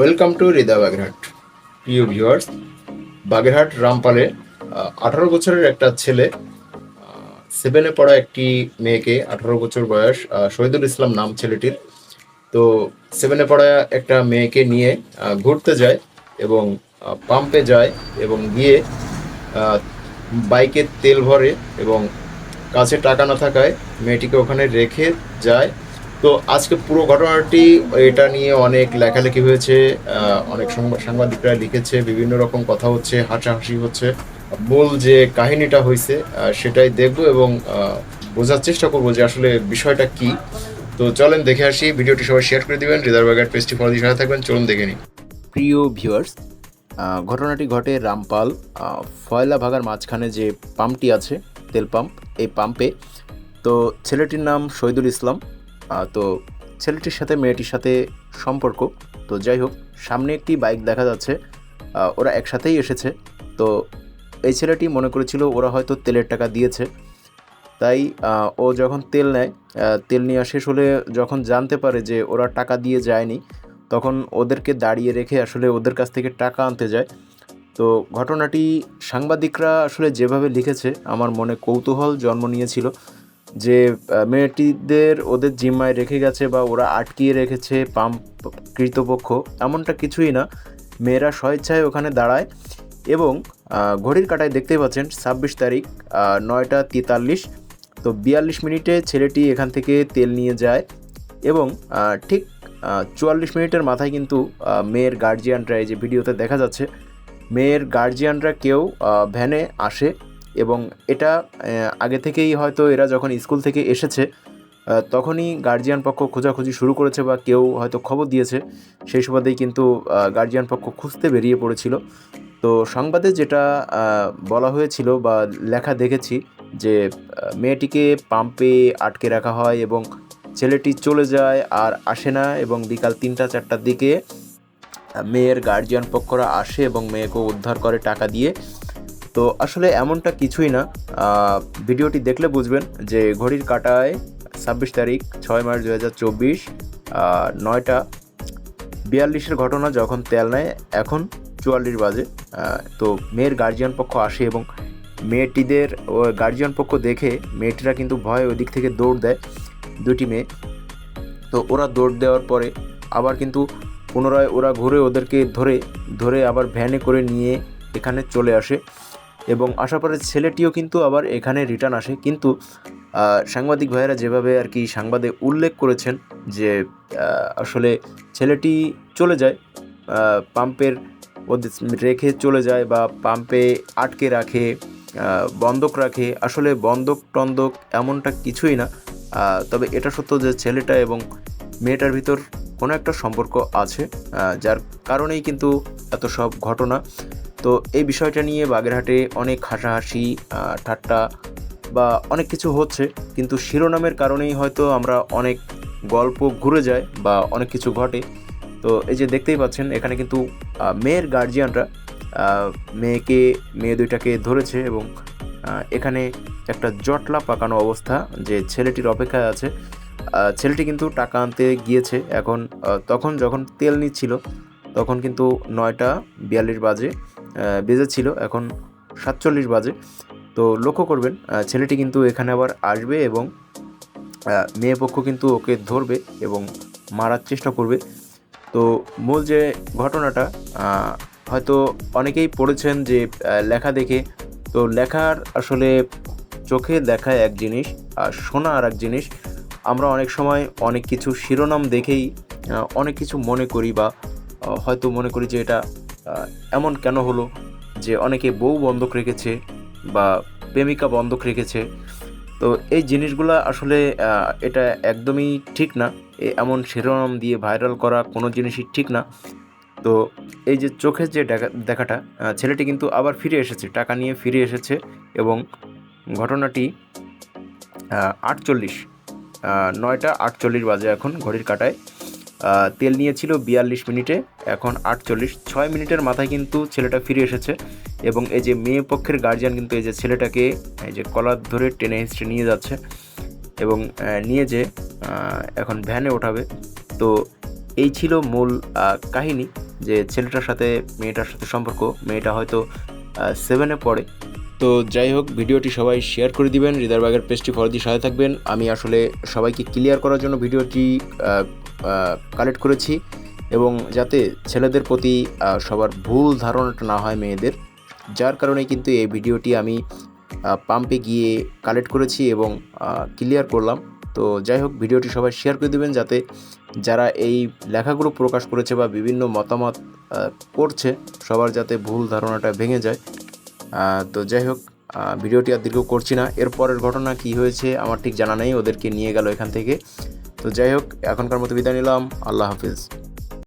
Welcome to হৃদয় বাগেরহাট প্রিয় viewers Bagerhat রামপালে আঠারো বছরের একটা ছেলে সেভেনে পড়া একটি মেয়েকে আঠারো বছর বয়স শহীদুল ইসলাম নাম ছেলেটির। তো সেভেনে পড়া একটা মেয়েকে নিয়ে ঘুরতে যায় এবং পাম্পে যায় এবং গিয়ে বাইকে তেল ভরে এবং কাছে টাকা না থাকায় মেয়েটিকে ওখানে রেখে যায়। তো আজকে পুরো ঘটনাটি, এটা নিয়ে অনেক লেখালেখি হয়েছে অনেক সংবাদ- সাংবাদিকরা লিখেছে, বিভিন্ন রকম কথা হচ্ছে, হাসাহাসি হচ্ছে। মূল যে কাহিনীটা হয়েছে সেটাই দেখব এবং বোঝার চেষ্টা করব যে আসলে বিষয়টা কি। তো চলেন দেখে আসি, ভিডিওটি সবাই শেয়ার করে দিবেন হৃদয় বাগার পেজটি দিয়ে থাকবেন, চলুন দেখে নিই। প্রিয় ভিউয়ার্স ঘটনাটি ঘটে রামপাল ফয়লা ভাগার মাঝখানে যে পাম্পটি আছে, তেল পাম্প, এই পাম্পে। তো ছেলেটির নাম শহীদুল ইসলাম তো ছেলেটির সাথে, মেয়েটির সাথে সম্পর্ক। তো যাই হোক, সামনে একটি বাইক দেখা যাচ্ছে ওরা একসাথেই এসেছে। তো এই ছেলেটি মনে করেছিল ওরা হয়তো তেলের টাকা দিয়েছে। তাই ও যখন তেল নেয় তেল নেওয়া শেষ হলে যখন জানতে পারে যে ওরা টাকা দিয়ে যায়নি, তখন ওদেরকে দাঁড়িয়ে রেখে আসলে ওদের কাছ থেকে টাকা আনতে যায়। তো ঘটনাটি সাংবাদিকরা আসলে যেভাবে লিখেছে, আমার মনে কৌতূহল জন্ম নিয়েছিল। যে মেয়েটিদের ওদের জিম্মায় রেখে গেছে বা ওরা আটকিয়ে রেখেছে পাম্প কৃতপক্ষ, এমনটা কিছুই না। মেয়েরা স্বেচ্ছায় ওখানে দাঁড়ায় এবং ঘড়ির কাটায় দেখতেই পাচ্ছেন ছাব্বিশ তারিখ নয়টা তেতাল্লিশ। তো বিয়াল্লিশ মিনিটে ছেলেটি এখান থেকে তেল নিয়ে যায় এবং ঠিক চুয়াল্লিশ মিনিটের মাথায় কিন্তু মেয়ের গার্জিয়ানরা এই যে ভিডিওতে দেখা যাচ্ছে, মেয়ের গার্জিয়ানরা কেউ ভ্যানে আসে এবং এটা আগে থেকেই হয়তো এরা যখন স্কুল থেকে এসেছে তখনই গার্জিয়ান পক্ষ খোঁজাখুঁজি শুরু করেছে বা কেউ হয়তো খবর দিয়েছে। সেই সুবাদেই কিন্তু গার্জিয়ান পক্ষ খুঁজতে বেরিয়ে পড়েছিল। তো সংবাদে যেটা বলা হয়েছিল বা লেখা দেখেছি যে মেয়েটিকে পাম্পে আটকে রাখা হয় এবং ছেলেটি চলে যায় আর আসে না এবং বিকাল তিনটা, চারটার দিকে মেয়ের গার্জিয়ান পক্ষরা আসে এবং মেয়েকে উদ্ধার করে টাকা দিয়ে তো আসলে এমনটা কিছুই না। ভিডিওটি দেখলে বুঝবেন যে ঘড়ির কাটায় ছাব্বিশ তারিখ, ছয় মার্চ দু হাজার চব্বিশ নয়টা বিয়াল্লিশের ঘটনা যখন তেল নেয়, এখন চুয়াল্লিশ বাজে। তো মেয়ের গার্জিয়ান পক্ষ আসে এবং মেয়েটিদের গার্জিয়ান পক্ষ দেখে মেয়েটিরা কিন্তু ভয়ে ওই দিক থেকে দৌড় দেয় দুটি মেয়ে। তো ওরা দৌড় দেওয়ার পরে আবার কিন্তু পুনরায় ওরা ঘুরে ওদেরকে ধরে ধরে আবার ভ্যানে করে নিয়ে এখানে চলে আসে। এবং আসার পরে ছেলেটিও কিন্তু আবার এখানে রিটার্ন আসে। কিন্তু সাংবাদিক ভাইয়েরা যেভাবে আর কি সংবাদে উল্লেখ করেছেন যে আসলে ছেলেটি চলে যায় পাম্পের ওদের রেখে চলে যায় বা পাম্পে আটকে রাখে বন্ধক রাখে। আসলে বন্ধক টন্দক এমনটা কিছুই না। তবে এটা সত্য যে ছেলেটা এবং মেয়েটার ভিতর কোনো একটা সম্পর্ক আছে যার কারণেই কিন্তু এত সব ঘটনা। তো এই বিষয়টা নিয়ে বাগেরহাটে অনেক হাসাহাসি ঠাট্টা বা অনেক কিছু হচ্ছে। কিন্তু শিরোনামের কারণেই হয়তো আমরা অনেক গল্প ঘুরে যায় বা অনেক কিছু ঘটে। তো এই যে দেখতেই পাচ্ছেন, এখানে কিন্তু মেয়ের গার্জিয়ানরা মেয়েকে, মেয়ে দুইটাকে ধরেছে এবং এখানে একটা জটলা পাকানো অবস্থা যে ছেলেটির অপেক্ষায় আছে। ছেলেটি কিন্তু টাকা আনতে গিয়েছে। এখন তখন যখন তেল নিচ্ছিল, তখন কিন্তু নয়টা বিয়াল্লিশ বাজে। বেজেছিল এখন সাতচল্লিশ বাজে। তো লক্ষ্য করবেন ছেলেটি কিন্তু এখানে আবার আসবে এবং মেয়ে পক্ষ কিন্তু ওকে ধরবে এবং মারার চেষ্টা করবে। তো মূল যে ঘটনাটা হয়তো অনেকেই পড়েছেন যে লেখা দেখে। তো লেখার আসলে চোখে দেখা এক জিনিস আর শোনা আর এক জিনিস। আমরা অনেক সময় অনেক কিছু শিরোনাম দেখেই অনেক কিছু মনে করি বা হয়তো মনে করি যে এটা এমন কেন হলো যে অনেকে বউ বন্ধক রেখেছে বা প্রেমিকা বন্ধক রেখেছে? তো এই জিনিসগুলো আসলে এটা একদমই ঠিক না। এমন শিরোনাম দিয়ে ভাইরাল করা কোনো জিনিসই ঠিক না। তো এই যে চোখের যে দেখা- দেখাটা ছেলেটি কিন্তু আবার ফিরে এসেছে, টাকা নিয়ে ফিরে এসেছে এবং ঘটনাটি আটচল্লিশ নয়টা আটচল্লিশ বাজে এখন ঘড়ির কাটায়। তেল নিয়েছিল বিয়াল্লিশ মিনিটে, এখন আটচল্লিশ। ছয় মিনিটের মাথায় কিন্তু ছেলেটা ফিরে এসেছে এবং এই যে মেয়ে পক্ষের গার্জিয়ান কিন্তু এই যে ছেলেটাকে, এই যে কলার ধরে টেনে হিস্ট্রি নিয়ে যাচ্ছে এবং নিয়ে যে এখন ভ্যানে ওঠাবে। তো এই ছিল মূল কাহিনী যে ছেলেটার সাথে মেয়েটার সাথে সম্পর্ক। মেয়েটা হয়তো সেভেনে পড়ে। তো যাই হোক, ভিডিওটি সবাই শেয়ার করে দিবেন। হৃদয়বাগের পেজটি ফলো দিয়ে সাথে থাকবেন। আমি আসলে সবাইকে ক্লিয়ার করার জন্য ভিডিওটি কালেক্ট করেছি এবং যাতে ছেলেদের প্রতি সবার ভুল ধারণাটা না হয় মেয়েদের, যার কারণে কিন্তু এই ভিডিওটি আমি পাম্পে গিয়ে কালেক্ট করেছি এবং ক্লিয়ার করলাম। তো যাই হোক, ভিডিওটি সবাই শেয়ার করে দেবেন যাতে যারা এই লেখাগুলো প্রকাশ করেছে বা বিভিন্ন মতামত করছে, সবার যাতে ভুল ধারণাটা ভেঙে যায়। তো যাই হোক ভিডিওটি আর দীর্ঘ করছি না। এরপরের ঘটনা কি হয়েছে, আমার ঠিক জানা নেই, ওদেরকে নিয়ে গেল এখান থেকে। তো যাই হোক এখনকার মতো বিদায় নিলাম। আল্লাহ হাফিজ।